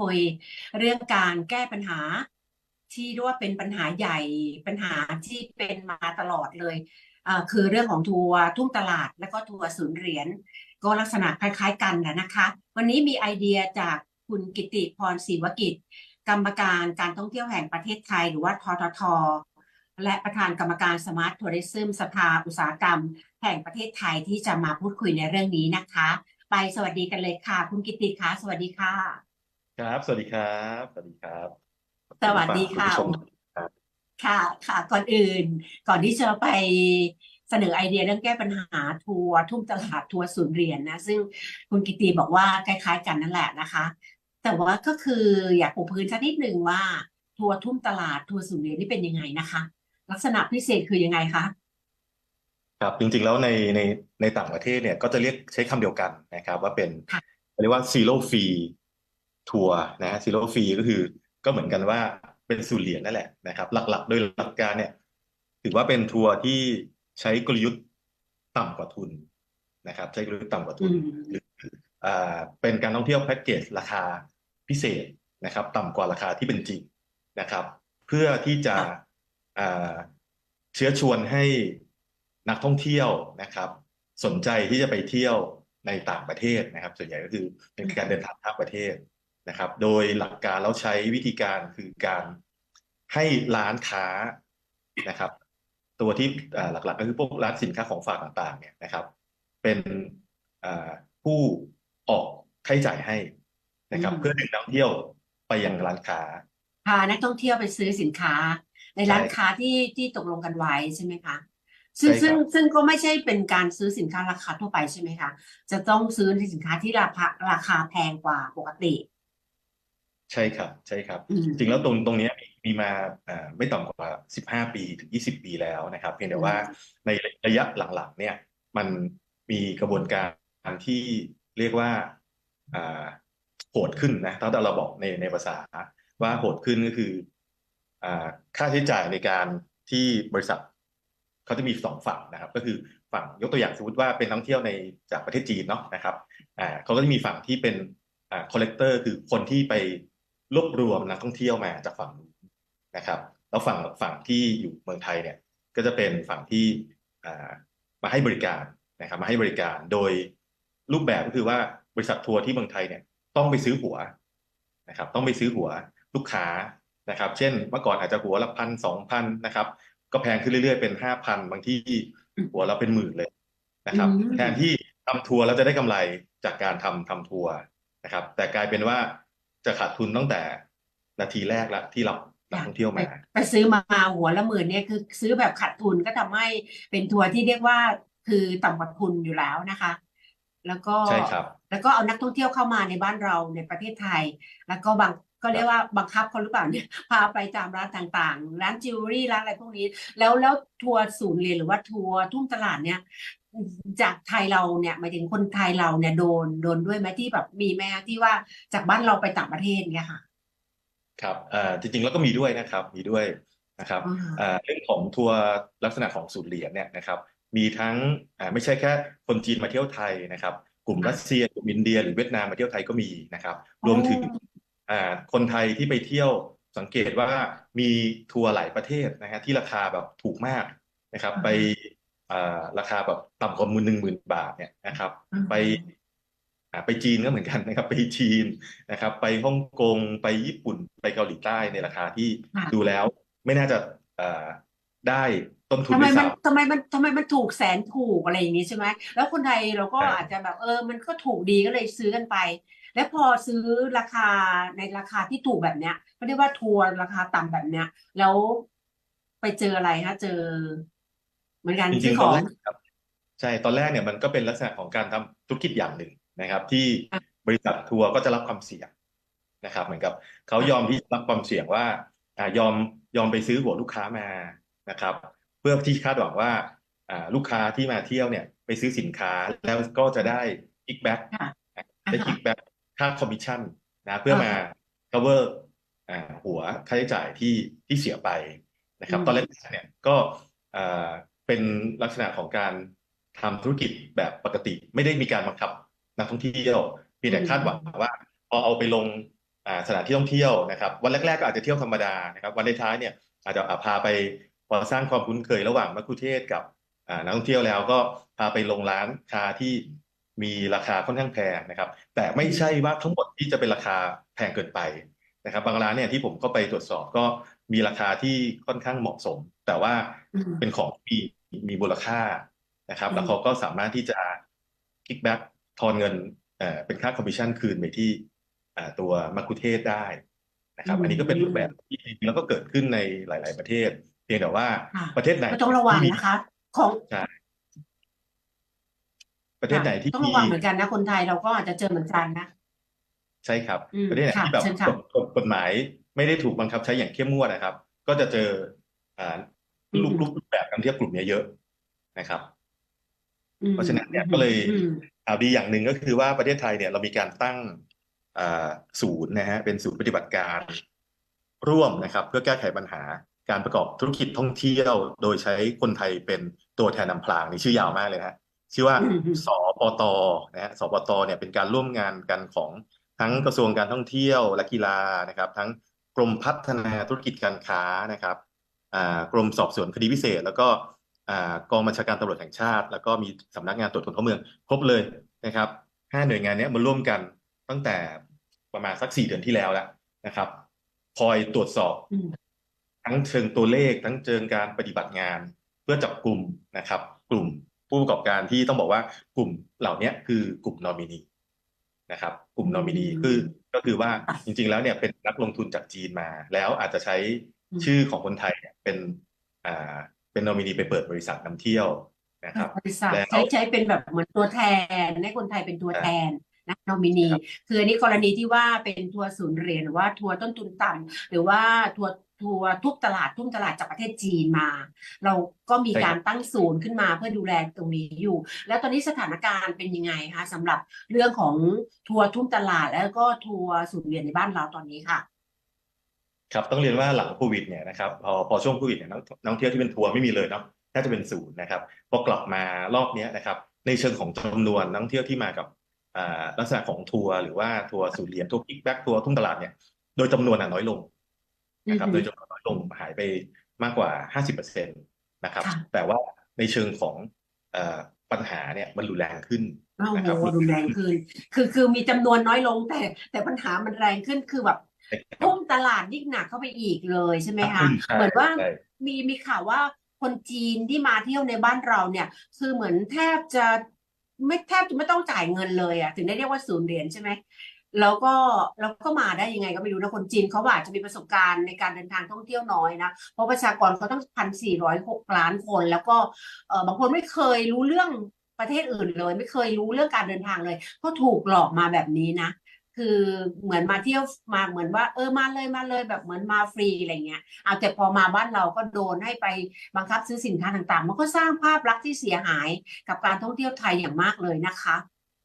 คุยเรื่องการแก้ปัญหา ที่เรียกว่าเป็นปัญหาใหญ่ปัญหาที่เป็นมาตลอดเลยคือเรื่องของทัวร์ทุ่งตลาด และก็ทัวร์ศูนย์เหรียญก็ลักษณะคล้ายๆกันแหละนะคะ วันนี้มีไอเดียจากคุณกิติพรศรีวกิจ กรรมการการท่องเที่ยวแห่งประเทศไทย หรือว่าททท และประธานกรรมการสมาร์ททัวริซึมสภาอุตสาหกรรม แห่งประเทศไทยที่จะมาพูดคุยในเรื่องนี้นะคะ ไปสวัสดีกันเลยค่ะ คุณกิติคะสวัสดีค่ะ ครับ สวัสดีครับ สวัสดีครับสวัสดีค่ะณผู้ชมครับค่ะค่ะก่อนอื่น ก่อนที่จะไปเสนอไอเดียเรื่องแก้ปัญหาทัวร์ทุ่งตลาดทัวร์ศูนย์เหรียญนะ ซึ่งคุณกิติบอกว่าคล้ายๆกันนั่นแหละนะคะ แต่ว่าก็คืออยากปูพื้นสักนิดหนึ่งว่าทัวร์ทุ่งตลาดทัวร์ศูนย์เหรียญนี่เป็นยังไงนะคะ ลักษณะพิเศษคือยังไงคะครับจริงๆแล้วในในในต่างประเทศเนี่ยก็จะเรียกใช้คำเดียวกันนะครับ ว่าเป็นค่ะเรียกว่า zero fee ทัวร์นะ zero fee ก็คือก็เหมือนกันว่าเป็นศูนย์เหรียญนั่นแหละนะครับ หลักๆ โดยหลักการเนี่ย ถือว่าเป็นทัวร์ที่ใช้กลยุทธ์ต่ำกว่าทุนนะครับ ใช้กลยุทธ์ต่ำกว่าทุนอืมหรืออ่าเป็นการท่องเที่ยวแพ็กเกจราคาพิเศษนะครับ ต่ำกว่าราคาที่เป็นจริงนะครับ เพื่อที่จะอ่าเชื้อชวนให้นักท่องเที่ยวนะครับ สนใจที่จะไปเที่ยวในต่างประเทศนะครับ ส่วนใหญ่ก็คือเป็นการเดินทางข้ามประเทศ นะครับ โดยหลักการแล้วใช้วิธีการคือการให้ร้านค้านะครับ ตัวที่อ่าหลักๆก็คือพวกร้านสินค้าของฝากต่างๆ เนี่ยนะครับ เป็นอ่าผู้ออกค่าใช้จ่ายให้นะครับอืมเพื่อดึงนักท่องเที่ยวไปยังร้านค้าพานักท่องเที่ยวไปซื้อสินค้า ในร้านใช่ค้าที่ที่ตกลงกันไว้ใช่ไหมคะซึ่งใช่ครับซึ่งซึ่งก็ไม่ใช่เป็นการซื้อสินค้าราคาทั่วไปใช่ไหมคะ จะต้องซื้อในสินค้าที่ราคาราคาแพงกว่าปกติ ใช่ครับ ใช่ครับอืมจริงแล้วตรงตรงเนี้ยมีมีมาอ่าไม่ต่ำกว่า 15 ปีถึง 20 ปีแล้วนะครับ เพียงแต่ว่าในระยะหลังๆ เนี่ย มันมีกระบวนการที่เรียกว่าอ่าโหดขึ้นนะถ้าเราบอกในในภาษาว่าโหดขึ้นก็คืออ่าค่าใช้จ่ายในการที่บริษัทเขาจะมีสองฝั่งนะครับ ก็คือฝั่งยกตัวอย่างสมมติว่าเป็นนักท่องเที่ยวในจากประเทศจีนเนาะนะครับอ่าเขาก็จะมีฝั่งที่เป็นอ่า collector คือคนที่ไป รวบรวมนักท่องเที่ยวมาจากฝั่งนู้นนะครับ แล้วฝั่งฝั่งที่อยู่เมืองไทยเนี่ยก็จะเป็นฝั่งที่อ่ามาให้บริการนะครับมาให้บริการโดยรูปแบบก็คือว่าบริษัททัวร์ที่เมืองไทยเนี่ยต้องไปซื้อหัวนะครับต้องไปซื้อหัวลูกค้านะครับ เช่นเมื่อก่อนอาจจะหัวละพันสองพันนะครับ ก็แพงขึ้นเรื่อยๆเป็นห้าพันบางที่หัวละเป็นหมื่นเลยนะครับอืมแทนที่ทำทัวร์แล้วจะได้กำไรจากการทำทำทัวร์นะครับ แต่กลายเป็นว่า จะขาดทุนตั้งแต่นาทีแรกละที่รับนักท่องเที่ยวไปมาไปซื้อมาหัวละหมื่นเนี่ยคือซื้อแบบขาดทุนก็ทำให้เป็นทัวร์ที่เรียกว่าคือต่ำกว่าทุนอยู่แล้วนะคะ แล้วก็ใช่ครับ แล้วก็เอานักท่องเที่ยวเข้ามาในบ้านเราในประเทศไทย แล้วก็บางก็เรียกว่าบังคับเขาหรือเปล่าเนี่ยพาไปตามร้านต่างๆ ร้านจิวเวลรี่ร้านอะไรพวกนี้ แล้วแล้วทัวร์ศูนย์เหรียญหรือว่าทัวร์ทุ่งตลาดเนี่ย จากไทยเราเนี่ยหมายถึงคนไทยเราเนี่ยโดนโดนด้วยไหมที่แบบมีไหมคะที่ว่าจากบ้านเราไปต่างประเทศเนี่ยค่ะครับเอ่อจริงๆแล้วก็มีด้วยนะครับ มีด้วยนะครับอ่าเอ่อเรื่องของทัวร์ลักษณะของศูนย์เหรียญเนี่ยนะครับ มีทั้งอ่าไม่ใช่แค่คนจีนมาเที่ยวไทยนะครับ กลุ่มรัสเซียกลุ่มอินเดีย หรือเวียดนามมาเที่ยวไทยก็มีนะครับ รวมถึงอ่าคนไทยที่ไปเที่ยวสังเกตว่ามีทัวร์หลายประเทศนะฮะที่ราคาแบบถูกมากนะครับ ไปอ่า ราคาแบบต่ำกว่าหมื่นหนึ่งหมื่นบาทเนี่ยนะครับอืมไปอ่าไปจีนก็เหมือนกันนะครับ ไปจีนนะครับ ไปฮ่องกงไปญี่ปุ่นไปเกาหลีใต้ในราคาที่ค่ะดูแล้ว ไม่น่าจะอ่าได้ต้นทุนทำไมด้วยมันซ้ำทำไมมันทำไมมันถูกแสนถูกอะไรอย่างนี้ใช่ไหมแล้วคนไทยเราก็ใช่อาจจะแบบเออ มันก็ถูกดีก็เลยซื้อกันไป แล้วพอซื้อราคาในราคาที่ถูกแบบเนี้ยเขาเรียกว่าทัวร์ราคาต่ำแบบเนี้ย แล้วไปเจออะไรคะเจอเห มือนกันจริซื้งอๆขตอนองแรกครับใช่ตอนแรกเนี่ยมันก็เป็นลักษณะของการทำธุรกิจอย่างหนึ่งนะครับ ที่อะบริษัททัวร์ก็จะรับความเสี่ยงนะครับ เหมือนกับเขายอมที่รับความเสี่ยงว่าอ่ายอมยอมไปซื้อหัวลูกค้ามานะครับ เพื่อที่คาดหวังว่าอ่าลูกค้าที่มาเที่ยวเนี่ย ไปซื้อสินค้าแล้วก็จะได้คิกแบ็กค่ะได้คิกแบ็กค่าคอมมิชชั่นนะเพื่อมา cover อ่าหัวค่าใช้จ่ายที่ที่เสียไปนะครับอืมตอนแรกเนี่ยก็อ่า เป็นลักษณะของการทำธุรกิจแบบปกติ ไม่ได้มีการบังคับนักท่องเที่ยวเพียงแต่คาดหวังว่า พอเอาไปลงอ่าสถานที่ท่องเที่ยวนะครับ วันแรกๆก็อาจจะเที่ยวธรรมดานะครับ วันท้ายๆเนี่ยอาจจะอ่าพาไปพอสร้างความคุ้นเคยระหว่างมัคคุเทศก์กับอ่านักท่องเที่ยวแล้วก็พาไปลงร้านค้าที่มีราคาค่อนข้างแพงนะครับ แต่ไม่ใช่ว่าทั้งหมดที่จะเป็นราคาแพงเกินไปนะครับ บางร้านเนี่ยที่ผมก็ไปตรวจสอบก็มีราคาที่ค่อนข้างเหมาะสม แต่ว่าอืมเป็นของที่ มีมูลค่านะครับอืมแล้วเขาก็สามารถที่จะคิกแบ็กทอนเงินเอ่อเป็นค่าคอมมิชชั่นคืนไปที่อ่าตัวมัคคุเทศก์ได้นะครับ อันนี้ก็เป็นรูปแบบที่จริงๆแล้วก็เกิดขึ้นในหลาย ๆ ประเทศ เพียงแต่ว่าค่ะประเทศไหนก็ต้องระวังที่มีนะคะ ของใช่ประเทศไหนที่ต้องระวังเหมือนกันนะคนไทยเราก็อาจจะเจอเหมือนกันนะใช่ครับอืมประเทศไหนค่ะที่แบบเชิญค่ะกฎกฎกฎหมายไม่ได้ถูกบังคับใช้อย่างเข้มงวดนะครับ ก็จะเจออ่า รูปรูปรูปแบบการเที่ยวกลุ่มเนี้ยเยอะนะครับอืมเพราะฉะนั้นเนี่ยก็เลยอืมข่าวดีอย่างหนึ่งก็คือว่าประเทศไทยเนี่ยเรามีการตั้งอ่าศูนย์นะฮะเป็นศูนย์ปฏิบัติการร่วมนะครับ เพื่อแก้ไขปัญหาการประกอบธุรกิจท่องเที่ยว โดยใช้คนไทยเป็นตัวแทนนำพลางนี่ชื่อยาวมากเลยนะฮะชื่อว่าอืมอืมสปตนะฮะสปตเนี่ยเป็นการร่วมงานกันของทั้งกระทรวงการท่องเที่ยวและกีฬานะครับ ทั้งกรมพัฒนาธุรกิจการค้านะครับอ่า กรมสอบสวนคดีพิเศษ แล้วก็อ่ากองบัญชาการตำรวจแห่งชาติ แล้วก็มีสำนักงานตรวจคนเข้าเมืองครบเลยนะครับห้าหน่วยงานเนี้ยมาร่วมกันตั้งแต่ประมาณสักสี่เดือนที่แล้วแล้วนะครับคอยตรวจสอบอืมทั้งเชิงตัวเลข ทั้งเชิงการปฏิบัติงาน เพื่อจับกลุ่มนะครับ กลุ่มผู้ประกอบการที่ต้องบอกว่ากลุ่มเหล่านี้คือกลุ่มนอมินีนะครับ กลุ่มนอมินีอืมคือก็คือว่าอะจริง ๆ แล้วเนี่ยเป็นนักลงทุนจากจีนมา แล้วอาจจะใช้อืม ชื่อของคนไทยเนี่ยเป็นอ่าเป็นนอมินีไปเปิดบริษัทนำเที่ยวนะครับบริษัทแล้วใช้ใช้เป็นแบบเหมือนตัวแทนให้คนไทยเป็นตัวอ่าแทนนะนอมินีครับคืออันนี้กรณีที่ว่าเป็นทัวร์ศูนย์เหรียญหรือว่าทัวร์ต้นทุนต่ำหรือว่าทัวร์ทัวร์ทุกตลาดทุ่มตลาดจากประเทศจีนมา เราก็มีใช่ครับการตั้งศูนย์ขึ้นมาเพื่อดูแลตรงนี้อยู่ แล้วตอนนี้สถานการณ์เป็นยังไงคะสำหรับเรื่องของทัวร์ทุ่มตลาดแล้วก็ทัวร์ศูนย์เหรียญในบ้านเราตอนนี้ค่ะ ครับต้องเรียนว่าหลังโควิดเนี่ยนะครับพอพอช่วงโควิดเนี่ยนักนักท่องเที่ยวที่เป็นทัวร์ไม่มีเลยเนาะน่าจะเป็นศูนย์นะครับพอกลับมารอบเนี้ยนะครับ ในเชิงของจำนวนนักท่องเที่ยวที่มากับอ่าลักษณะของทัวร์หรือว่าทัวร์ศูนย์เหรียญทัวร์พิกแบ็กทัวร์ทุ่งตลาดเนี่ยโดยจำนวนอะน้อยลงนะครับอือฮึโดยจำนวนน้อยลงหายไปมากกว่าห้าสิบเปอร์เซ็นต์นะครับค่ะแต่ว่าในเชิงของเอ่อปัญหาเนี่ยมันรุนแรงขึ้นโอ้นะโหครับรุนแรงขึ้น คือคือมีจำนวนน้อยลงแต่แต่ปัญหามันแรงขึ้นคือแบบ ทุ่มตลาดยิ่งหนักเข้าไปอีกเลยใช่ไหมคะใช่เหมือนว่าใช่มีมีข่าวว่าคนจีนที่มาเที่ยวในบ้านเราเนี่ย คือเหมือนแทบจะไม่แทบจะไม่ต้องจ่ายเงินเลยอะถึงได้เรียกว่าศูนย์เหรียญใช่ไหมแล้วก็แล้วก็มาได้ยังไงก็ไม่รู้นะคนจีนเขาอาจจะมีประสบการณ์ในการเดินทางท่องเที่ยวน้อยนะ เพราะประชากรเขาตั้งพันสี่ร้อยหกล้านคน แล้วก็เออบางคนไม่เคยรู้เรื่องประเทศอื่นเลย ไม่เคยรู้เรื่องการเดินทางเลยก็ถูกหลอกมาแบบนี้นะ คือเหมือนมาเที่ยวมาเหมือนว่า เออมาเลยมาเลยแบบเหมือนมาฟรีอะไรเงี้ยเอาแต่พอมาบ้านเราก็โดนให้ไปบังคับซื้อสินค้าต่างๆ มันก็สร้างภาพลักษณ์ที่เสียหายกับการท่องเที่ยวไทยอย่างมากเลยนะคะ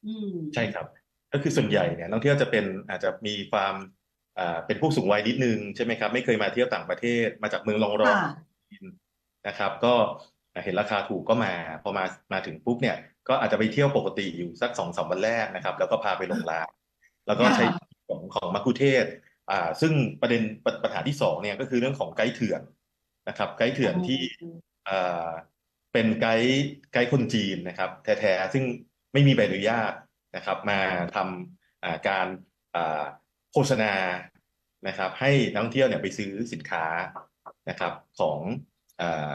อืมใช่ครับ ก็คือส่วนใหญ่เนี่ยนักท่องเที่ยวจะเป็นอาจจะมีความอ่าเป็นผู้สูงวัยนิดนึงใช่ไหมครับ ไม่เคยมาเที่ยวต่างประเทศมาจากเมืองรองรองค่ะนะครับ ก็เห็นราคาถูกก็มาพอมามาถึงปุ๊บเนี่ย ก็อาจจะไปเที่ยวปกติอยู่สักสองสามวันแรกนะครับ แล้วก็พาไปลงร้าน แล้วก็ใช้ค่ะของของมัคคุเทศก์อ่า ซึ่งประเด็นปปัญหาที่สองเนี่ยก็คือเรื่องของไกด์เถื่อนนะครับ ไกด์เถื่อนที่อ่าเป็นไกด์ไกด์คนจีนนะครับ แท้ๆซึ่งไม่มีใบอนุญาตนะครับ มาทำอ่าการอ่าโฆษณานะครับ ให้นักท่องเที่ยวเนี่ยไปซื้อสินค้านะครับของอ่า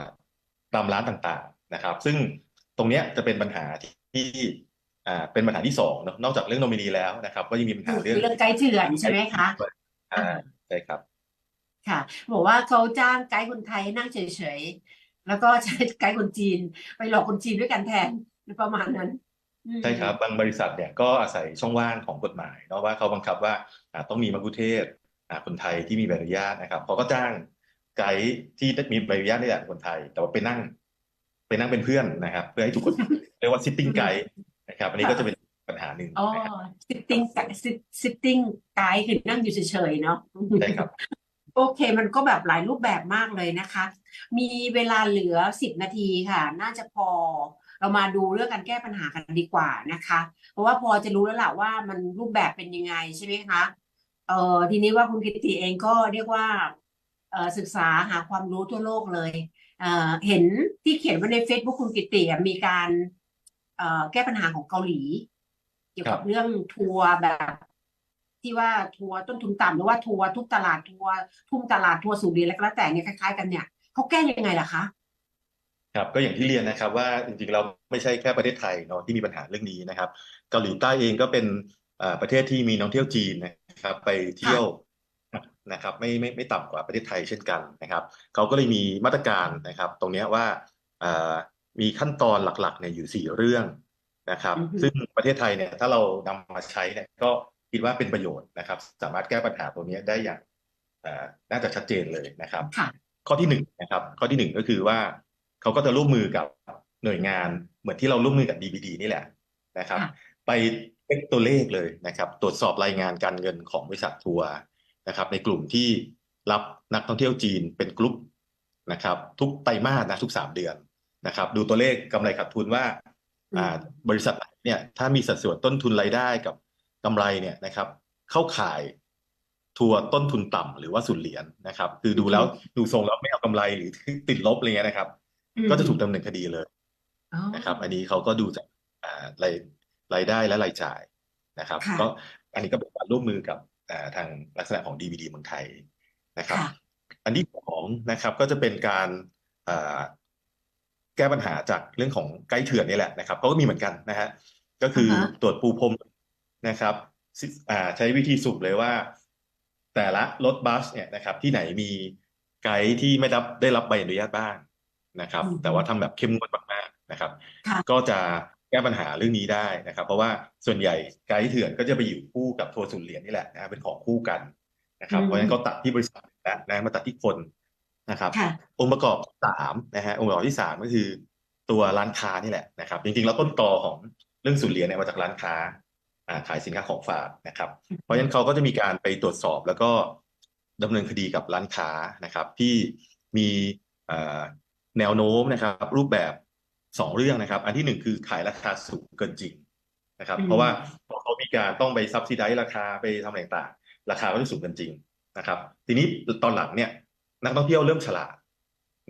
ตามร้านต่างๆนะครับ ซึ่งตรงเนี้ยจะเป็นปัญหาที่ อ่าเป็นปัญหาที่สองเนอะนอกจากเรื่องโนมินีแล้วนะครับ ก็ยังมีปัญหาเรื่องเรื่องไกด์เถื่อนใช่ไหมคะอ่าใช่ครับค่ะบอกว่าเขาจ้างไกด์คนไทยให้นั่งเฉยๆ แล้วก็ใช้ไกด์คนจีน ไปหลอกคนจีนด้วยกันแทนประมาณนั้นอืมใช่ครับบางบริษัทเนี่ยก็อาศัยช่องว่างของกฎหมายเนาะว่าเขาบังคับว่าอ่าต้องมีมัคคุเทศก์อ่าคนไทยที่มีใบอนุญาตนะครับเขาก็จ้างไกด์ที่มีใบอนุญาตนี่แหละคนไทย แต่ว่าไปนั่ง ไปนั่งเป็นเพื่อนนะครับ เพื่อให้ถูกกฎหมายเรียกว่า sitting guide นะครับอันนี้ก็จะเป็นปัญหาหนึ่งอ๋อ นะครับ sitting sitting ไกด์คือนั่งอยู่เฉยๆเนาะ ใช่ครับ โอเค มันก็แบบหลายรูปแบบมากเลยนะคะ มีเวลาเหลือสิบนาทีค่ะ น่าจะพอ เรามาดูเรื่องการแก้ปัญหากันดีกว่านะคะ เพราะว่าพอจะรู้แล้วล่ะว่ามันรูปแบบเป็นยังไงใช่ไหมคะ เอ่อทีนี้ว่าคุณกิตติเองก็เรียกว่า เอ่อศึกษาหาความรู้ทั่วโลกเลย เอ่อเห็นที่เขียนไว้ใน Facebook คุณกิตติอะมีการเอ่อ แก้ปัญหาของเกาหลี เกี่ยวครักับบเรื่องทัวร์แบบที่ว่าทัวร์ต้นทุนต่ำหรือว่าทัวร์ทุกตลาดทัวร์ทุ่มตลาดทัวร์สูงเรียนอะไรก็แล้วแต่เนี่ยคล้ายๆ กันเนี่ยเขาแก้ยังไงล่ะคะครับก็อย่างที่เรียนนะครับว่าจริงๆเราไม่ใช่แค่ประเทศไทยเนาะที่มีปัญหาเรื่องนี้นะครับ เกาหลีใต้เองก็เป็นอ่าประเทศที่มีนักท่องเที่ยวจีนนะครับ ไปเที่ยวนะครับไม่ไม่ไม่ต่ำกว่าประเทศไทยเช่นกันนะครับเขาก็เลยมีมาตรการนะครับ ตรงเนี้ยว่าอ่า มีขั้นตอนหลักๆเนี่ยอยู่สี่เรื่องนะครับอือฮึซึ่งประเทศไทยเนี่ยถ้าเรานำมาใช้เนี่ยก็คิดว่าเป็นประโยชน์นะครับ สามารถแก้ปัญหาตรงนี้ได้อย่างอ่าน่าจะชัดเจนเลยนะครับค่ะข้อที่หนึ่งนะครับ ข้อที่หนึ่งก็คือว่าเขาก็จะร่วมมือกับหน่วยงานเหมือนที่เราร่วมมือกับ DBD นี่แหละนะครับค่ะไปเช็คตัวเลขเลยนะครับ ตรวจสอบรายงานการเงินของบริษัททัวร์นะครับ ในกลุ่มที่รับนักท่องเที่ยวจีนเป็นกลุ่มนะครับ ทุกไตรมาสนะทุกสามเดือน นะครับ ดูตัวเลขกำไรขาดทุนว่าอ่าบริษัทไหนเนี่ยถ้ามีสัดส่วนต้นทุนรายได้กับกำไรเนี่ยนะครับ เข้าข่ายทัวร์ต้นทุนต่ำหรือว่าสุนเหรียญนะครับ คือดูแล้วดูทรงแล้วไม่เอากำไรหรือติดลบอะไรเงี้ยนะครับอืมก็จะถูกดำเนินคดีเลยอ๋อนะครับ อันนี้เขาก็ดูจากอ่ารายรายได้และรายจ่ายนะครับค่ะก็อันนี้ก็เป็นการร่วมมือกับอ่าทางลักษณะของ DVD เมืองไทยนะครับค่ะอันที่สองนะครับก็จะเป็นการอ่า แก้ปัญหาจากเรื่องของไกด์เถื่อนนี่แหละนะครับเขาก็มีเหมือนกันนะฮะก็คืออ่าฮะตรวจปูพรมนะครับซิอ่าใช้วิธีสุ่มเลยว่า แต่ละรถบัสเนี่ยนะครับ ที่ไหนมีไกด์ที่ไม่รับได้รับใบอนุญาตบ้างนะครับอืมแต่ว่าทำแบบเข้มงวดมากๆนะครับค่ะก็จะแก้ปัญหาเรื่องนี้ได้นะครับ เพราะว่าส่วนใหญ่ไกด์เถื่อนก็จะไปอยู่คู่กับทัวร์ศูนย์เหรียญนี่แหละนะเป็นของคู่กันนะครับอืมเพราะฉะนั้นก็ตัดที่บริษัทแล้วนะมาตัดที่คน นะครับค่ะองค์ประกอบสามนะฮะองค์ประกอบที่สามก็คือ ตัวร้านค้านี่แหละนะครับ จริงๆแล้วต้นตอของเรื่องศูนย์เหรียญเนี่ยมาจากร้านค้าอ่าขายสินค้าของฝากนะครับ เพราะฉะนั้นเขาก็จะมีการไปตรวจสอบแล้วก็ดำเนินคดีกับร้านค้านะครับ ที่มีเอ่อแนวโน้มนะครับ รูปแบบสองเรื่องนะครับ อันที่หนึ่งคือขายราคาสูงเกินจริงนะครับอืมเพราะว่าพอเขามีการต้องไปซับซิไดราคาไปทำอะไรต่างๆราคาก็จะสูงเกินจริงนะครับ ทีนี้ตอนหลังเนี่ย นักท่องเที่ยวเริ่มฉลาด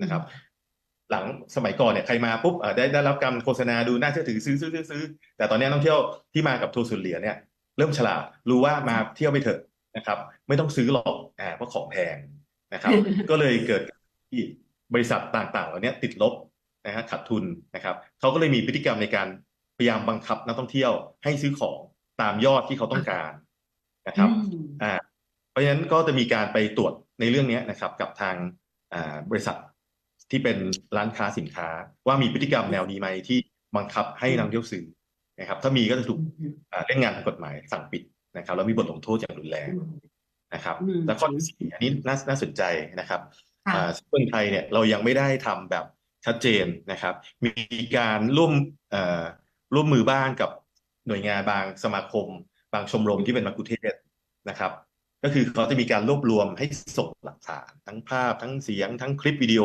นะครับ หลังสมัยก่อนเนี่ยใครมาปุ๊บเอ่อได้ได้รับการโฆษณาดูน่าเชื่อถือซื้อซื้อซื้อซื้อแต่ตอนนี้นักท่องเที่ยวที่มากับทัวร์ศูนย์เหรียญเนี่ยเริ่มฉลาดรู้ว่ามาเที่ยวไปเถอะนะครับ ไม่ต้องซื้อหรอกอ่าเพราะของแพงนะครับ ก็เลยเกิดที่บริษัทต่างๆเหล่านี้ติดลบนะฮะขาดทุนนะครับเขาก็เลยมีพฤติกรรมในการพยายามบังคับนักท่องเที่ยวให้ซื้อของตามยอดที่เขาต้องการนะครับอืมอ่าเพ ราะฉะนั้นก็จะมีการไปตรวจในเรื่องนี้นะครับ กับทางอ่าบริษัทที่เป็นร้านค้าสินค้า ว่ามีพฤติกรรมแนวนี้ไหมที่บังคับให้นักท่องเที่ยวซื้อนะครับ ถ้ามีก็จะถูกอืมอ่าเล่นงานทางกฎหมายสั่งปิดนะครับแล้วมีบทลงโทษอย่างรุนแรงอืมนะครับอืมและข้อที่สี่อันนี้น่าน่าสนใจนะครับค่ะอ่าซึ่งเมืองไทยเนี่ยเรายังไม่ได้ทำแบบชัดเจนนะครับ มีการร่วมเอ่อร่วมมือบ้างกับหน่วยงานบางสมาคม บางชมรมที่เป็นมัคคุเทศก์นะครับ ก็คือเขาจะมีการรวบรวมให้ส่งหลักฐานทั้งภาพทั้งเสียง ทั้งคลิปวิดีโอ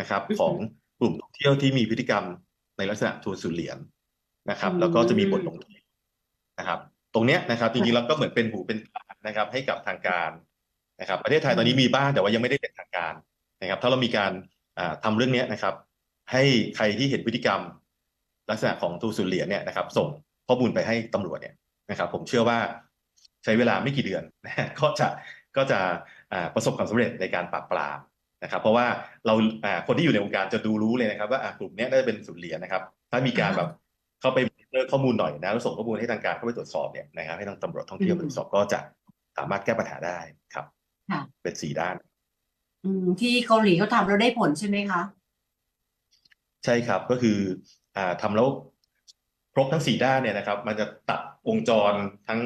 นะครับอือฮึของกลุ่มท่องเที่ยวที่มีพฤติกรรมในลักษณะทัวร์ศูนย์เหรียญนะครับอืมแล้วก็จะมีบทลงโทษนะครับ ตรงเนี้ยนะครับจริงๆเราก็เหมือนเป็นหูเป็นตานะครับ ให้กับทางการนะครับ ประเทศไทยตอนนี้มีบ้างแต่ว่ายังไม่ได้เป็นทางการนะครับ ถ้าเรามีการอ่าทำเรื่องเนี้ยนะครับ ให้ใครที่เห็นพฤติกรรม ลักษณะของทัวร์ศูนย์เหรียญเนี่ยนะครับ ส่งข้อมูลไปให้ตำรวจเนี่ยนะครับ ผมเชื่อว่า ใช้เวลาไม่กี่เดือนนะฮะก็จะก็จะอ่าประสบความสำเร็จในการปราบปรามนะครับ เพราะว่าเราอ่าคนที่อยู่ในวงการจะดูรู้เลยนะครับ ว่าอ่ากลุ่มเนี้ยน่าจะเป็นศูนย์เหรียญนะครับ ถ้ามีการแบบเข้าไปเลิกข้อมูลหน่อยนะแล้วส่งข้อมูลให้ทางการเข้าไปตรวจสอบเนี่ยนะครับให้ทางตำรวจท่องเที่ยวไปตรวจสอบก็จะสามารถแก้ปัญหาได้ครับค่ะเป็นสี่ด้าน อืมที่เกาหลีเขาทำแล้วได้ผลใช่ไหมคะใช่ครับก็คืออ่าทำแล้วครบทั้งสี่ด้านเนี่ยนะครับ มันจะตัดวงจรทั้ง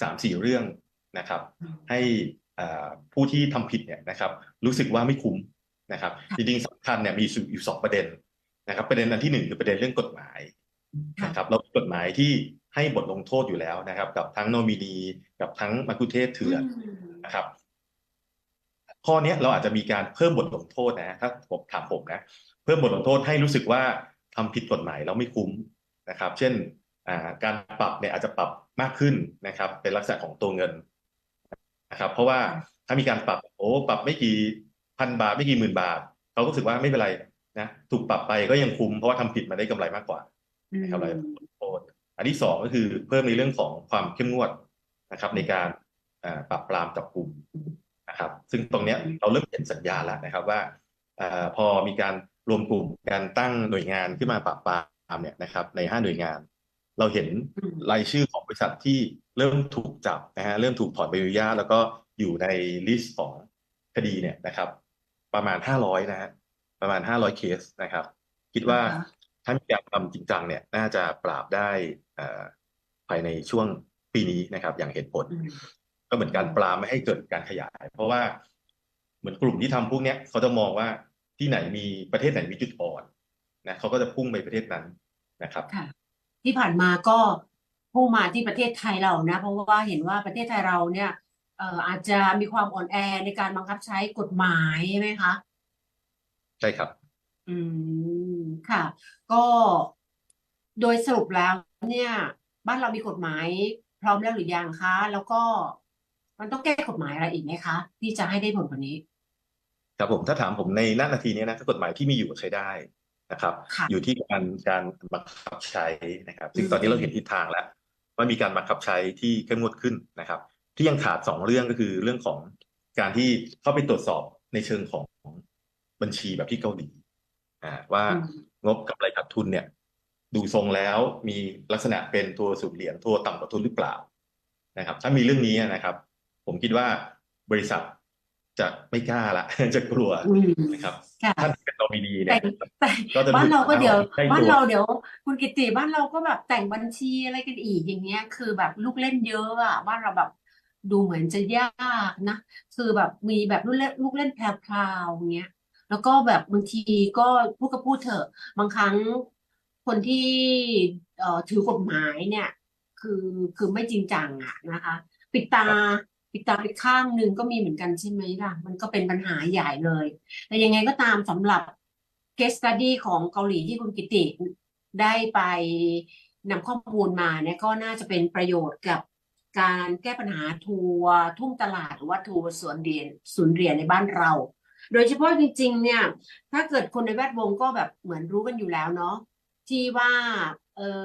สามสี่เรื่องนะครับอืมให้อ่าผู้ที่ทำผิดเนี่ยนะครับ รู้สึกว่าไม่คุ้มนะครับค่ะจริงๆสำคัญเนี่ยมีอยู่สองประเด็นนะครับ ประเด็นอันที่หนึ่งคือประเด็นเรื่องกฎหมายค่ะนะครับเรามีกฎหมายที่ให้บทลงโทษอยู่แล้วนะครับ กับทั้งโนมินีกับทั้งมัคคุเทศก์เถื่อนนะครับ ข้อเนี้ยเราอาจจะมีการเพิ่มบทลงโทษนะถ้าผมถามผมนะเพิ่มบทลงโทษให้รู้สึกว่าทำผิดกฎหมายแล้วไม่คุ้มนะครับ เช่นอ่าการปรับเนี่ยอาจจะปรับ มากขึ้นนะครับ เป็นลักษณะของตัวเงินนะครับ เพราะว่าถ้ามีการปรับโอ้ปรับไม่กี่พันบาทไม่กี่หมื่นบาทเขาก็รู้สึกว่าไม่เป็นไรนะถูกปรับไปก็ยังคุ้มเพราะว่าทำผิดมาได้กำไรมากกว่าอืมนะครับรายผลโทษอันที่สองก็คือเพิ่มในเรื่องของความเข้มงวดนะครับ ในการอ่าปราบปรามจับกลุ่มนะครับ ซึ่งตรงเนี้ยเราเริ่มเห็นสัญญาณแล้วนะครับว่าอ่าพอมีการรวมกลุ่มการตั้งหน่วยงานขึ้นมาปราบปรามเนี่ยนะครับ ในห้าหน่วยงาน เราเห็นอืมรายชื่อของบริษัทที่เริ่มถูกจับนะฮะเริ่มถูกถอนใบอนุญาตแล้วก็อยู่ในลิสต์ของคดีเนี่ยนะครับ ประมาณห้าร้อยนะฮะประมาณห้าร้อยเคสนะครับ คิดว่าอ่าฮะถ้ามีการทำจริงจังเนี่ยน่าจะปราบได้เอ่อภายในช่วงปีนี้นะครับ อย่างเห็นผลอืมก็เหมือนการปรามไม่ให้เกิดการขยาย เพราะว่าเหมือนกลุ่มที่ทำพวกเนี้ยเขาจะมองว่าที่ไหนมีประเทศไหนมีจุดอ่อนนะเขาก็จะพุ่งไปประเทศนั้นนะครับค่ะ ที่ผ่านมาก็พุ่งมาที่ประเทศไทยเรานะ เพราะว่าเห็นว่าประเทศไทยเราเนี่ยเอ่ออาจจะมีความอ่อนแอในการบังคับใช้กฎหมายใช่ไหมคะ ใช่ครับ อืมค่ะ ก็โดยสรุปแล้วเนี่ย บ้านเรามีกฎหมายพร้อมแล้วหรือยังคะ แล้วก็มันต้องแก้กฎหมายอะไรอีกไหมคะ ที่จะให้ได้ผลกว่านี้ ครับผมถ้าถามผมในณนาทีนี้นะถ้ากฎหมายที่มีอยู่ใช้ได้ นะครับค่ะอยู่ที่การการบังคับใช้นะครับ ซึ่งตอนนี้เราเห็นทิศทางแล้วว่ามีการบังคับใช้ที่เข้มงวดขึ้นนะครับ ที่ยังขาดสองเรื่องก็คือเรื่องของการที่เข้าไปตรวจสอบในเชิงของบัญชีแบบที่เกาหลีอ่าว่าอืมงบกำไรขาดทุนเนี่ย ดูทรงแล้วมีลักษณะเป็นทัวร์สูญเหรียญทัวร์ต่ำกว่าทุนหรือเปล่านะครับ ถ้ามีเรื่องนี้นะครับ ผมคิดว่าบริษัท จะไม่กล้าละจะกลัวอืมนะครับค่ะถ้าเป็นนอมินีแต่เนี่ยแต่ก็จะบ้านเราก็เดี๋ยวใกล้บ้านตัวเราเดี๋ยว คุณกิติบ้านเราก็แบบแต่งบัญชีอะไรกันอีกอย่างเงี้ย คือแบบลูกเล่นเยอะอะบ้านเราแบบดูเหมือนจะยากนะ คือแบบมีแบบลูกเล่นลูกเล่นแพรวๆอย่างเงี้ย แล้วก็แบบบางทีก็พูดก็พูดเถอะ บางครั้งคนที่เอ่อถือกฎหมายเนี่ย คือคือไม่จริงจังอะนะคะ ปิดตา ปิดตาไปข้างหนึ่งก็มีเหมือนกันใช่ไหมล่ะ มันก็เป็นปัญหาใหญ่เลย แต่ยังไงก็ตามสำหรับ case study ของเกาหลีที่คุณกิติได้ไปนำข้อมูลมาเนี่ยก็น่าจะเป็นประโยชน์กับการแก้ปัญหาทัวร์ทุ่งตลาดหรือว่าทัวร์สวนเรียญศูนย์เรียญในบ้านเรา โดยเฉพาะจริง ๆ เนี่ย ถ้าเกิดคนในแวดวงก็แบบเหมือนรู้กันอยู่แล้วเนาะที่ว่าเออ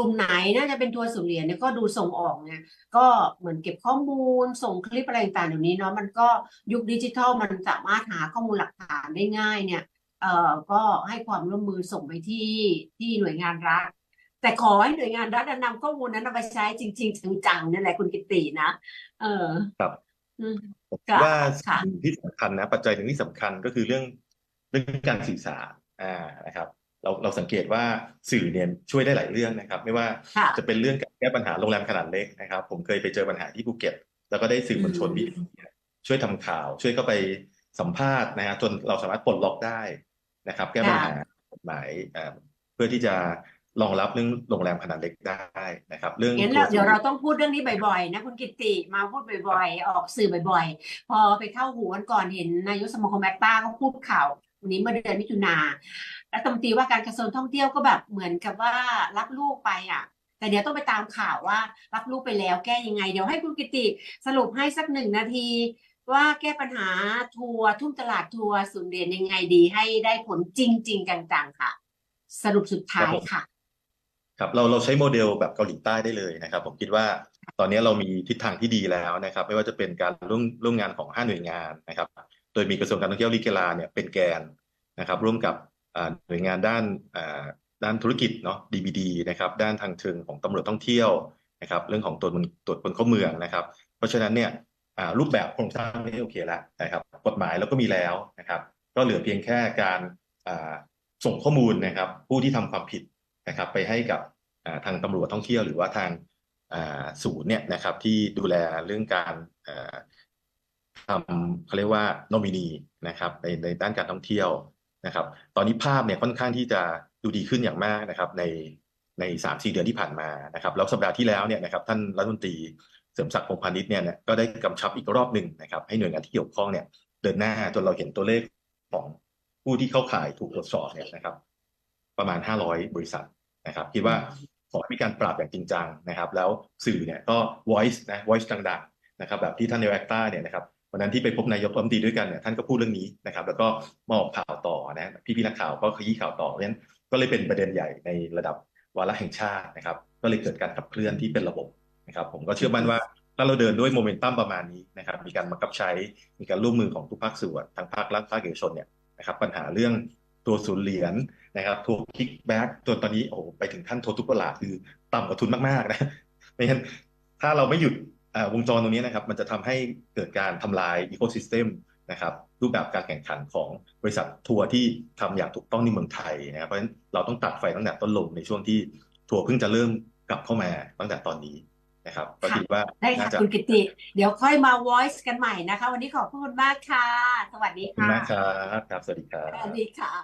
ลุ่มไหนน่าจะเป็นทัวร์ศูนย์เหรียญเนี่ยก็ดูส่งออกเนี่ยก็เหมือนเก็บข้อมูล ส่งคลิปอะไรต่างๆเดี๋ยวนี้เนาะมันก็ยุคดิจิทัลมันสามารถหาข้อมูลหลักฐานได้ง่ายเนี่ยเอ่อก็ให้ความร่วมมือส่งไปที่ที่หน่วยงานรัฐแต่ขอให้หน่วยงานรัฐนำข้อมูลนั้นเอาไปใช้จริง ๆ จังๆนั่นแหละคุณกิตตินะ เออครับอืมผมค่ะว่าค่ะสิ่งที่สำคัญนะ ปัจจัยหนึ่งที่สำคัญก็คือเรื่องเรื่องการสื่อสารอ่านะครับ เราเราสังเกตว่าสื่อเนี่ยช่วยได้หลายเรื่องนะครับ ไม่ว่าค่ะจะเป็นเรื่องการแก้ปัญหาโรงแรมขนาดเล็กนะครับ ผมเคยไปเจอปัญหาที่ภูเก็ต แล้วก็ได้สื่อมวลชนอืมที่เนี่ยช่วยทำข่าว ช่วยเข้าไปสัมภาษณ์นะฮะจนเราสามารถปลดล็อกได้นะครับ แก้ปัญหากฎหมายอ่าเพื่อที่จะรองรับเรื่องโรงแรมขนาดเล็กได้นะครับ เรื่องงั้นทัเราวร์เดี๋ยวศูนเราย์ต้องพูดเรื่องนี้บ่อยๆนะคุณกิตติมาพูดบ่อยๆ ออกสื่อบ่อยๆ พอไปเข้าหูวันก่อนเห็นนายกสมาคมแอคต้าเขาพูดข่าววันนี้เมื่อเดือนมิถุนา รัฐมนตรีว่าการกระทรวงท่องเที่ยวก็แบบเหมือนกับว่ารับลูกไปอะ แต่เดี๋ยวต้องไปตามข่าวว่ารับลูกไปแล้วแก้ยังไง เดี๋ยวให้คุณกิติสรุปให้สักหนึ่งนาที ว่าแก้ปัญหาทัวร์ทุ่งตลาดทัวร์ศูนย์เรียญยังไงดี ให้ได้ผลจริงๆจังๆค่ะ สรุปสุดท้ายค่ะ ครับเราเราใช้โมเดลแบบเกาหลีใต้ได้เลยนะครับ ผมคิดว่าตอนนี้เรามีทิศทางที่ดีแล้วนะครับ ไม่ว่าจะเป็นการร่วมร่วมงานของห้าหน่วยงานนะครับ โดยมีกระทรวงการท่องเที่ยวและกีฬาเนี่ยเป็นแกนนะครับ ร่วมกับ หน่วยงานด้านด้านธุรกิจเนาะ DBD นะครับด้านทางเชิงของตำรวจท่องเที่ยวนะครับเรื่องของตรวจตรวจคนเข้าเมืองนะครับ เพราะฉะนั้นเนี่ยรูปแบบโครงสร้างนี่โอเคแล้วนะครับกฎหมายเราก็มีแล้วนะครับก็เหลือเพียงแค่การส่งข้อมูลนะครับ ผู้ที่ทำความผิดนะครับไปให้กับทางตำรวจท่องเที่ยว หรือว่าทางศูนย์เนี่ยนะครับที่ดูแลเรื่องการทำเขาเรียกว่านมินีนะครับในในด้านการท่องเที่ยว นะครับ ตอนนี้ภาพเนี่ยค่อนข้างที่จะดูดีขึ้นอย่างมากนะครับในในสามสี่เดือนที่ผ่านมานะครับแล้วสัปดาห์ที่แล้วเนี่ยนะครับท่านรัฐมนตรีเสริมศักดิ์พงพาณิชย์เนี่ยก็ได้กำชับอีกรอบหนึ่งนะครับให้หน่วยงานที่เกี่ยวข้องเนี่ยเดินหน้าจนเราเห็นตัวเลขของผู้ที่เข้าข่ายถูกตรวจสอบเนี่ยนะครับ ประมาณ 500 บริษัทนะครับ คิดว่าขอให้มีการปรับอย่างจริงจังนะครับ แล้วสื่อเนี่ยก็ voice นะ voice ดังๆนะครับแบบที่ท่านนายกแอคต้าเนี่ยนะครับ วันนั้นที่ไปพบนายกรัฐมนตรีด้วยกันเนี่ยท่านก็พูดเรื่องนี้นะครับ แล้วก็มาออกข่าวต่อนะพี่พี่ๆนักข่าวก็ขยี้ข่าวต่อเพราะฉะนั้นก็เลยเป็นประเด็นใหญ่ในระดับวาระแห่งชาตินะครับ ก็เลยเกิดการขับเคลื่อนที่เป็นระบบนะครับ ผมก็เชื่อมั่นว่าถ้าเราเดินด้วยโมเมนตัมประมาณนี้นะครับ มีการบังคับใช้มีการร่วมมือของทุกภาคส่วนทั้งภาครัฐภาคเอกชนเนี่ยนะครับ ปัญหาเรื่องตัวศูนย์เหรียญนะครับทัวคิกแบ็กจนตอนนี้โอ้โหไปถึงขั้นทัวทุกตลาดคือต่ำกว่าทุนมากๆนะไม่งั้นถ้าเราไม่หยุด วงจรตรงนี้นะครับ มันจะทำให้เกิดการทำลายอีโค y ิสเต็มนะครับรูปแบบการแข่งขันของบริษัททัวร์ที่ทำอย่างถูกต้องในเมืองไทยนะครับเพราะฉะนั้นเราต้องตัดไฟตั้งแต่ต้นลมในช่วงที่ทัวร์เพิ่งจะเริ่มกลับเข้ามาตั้งแต่ตอนนี้นะครับก็ค่ะคิดว่าได้น่าค่ะจะคุณกิติ เดี๋ยวค่อยมา voice กันใหม่นะคะ วันนี้ขอบคุณมากค่ะ สวัสดีขอบคุณค่ะมากครับครับ สวัสดีครัสวัสบดีค่ะ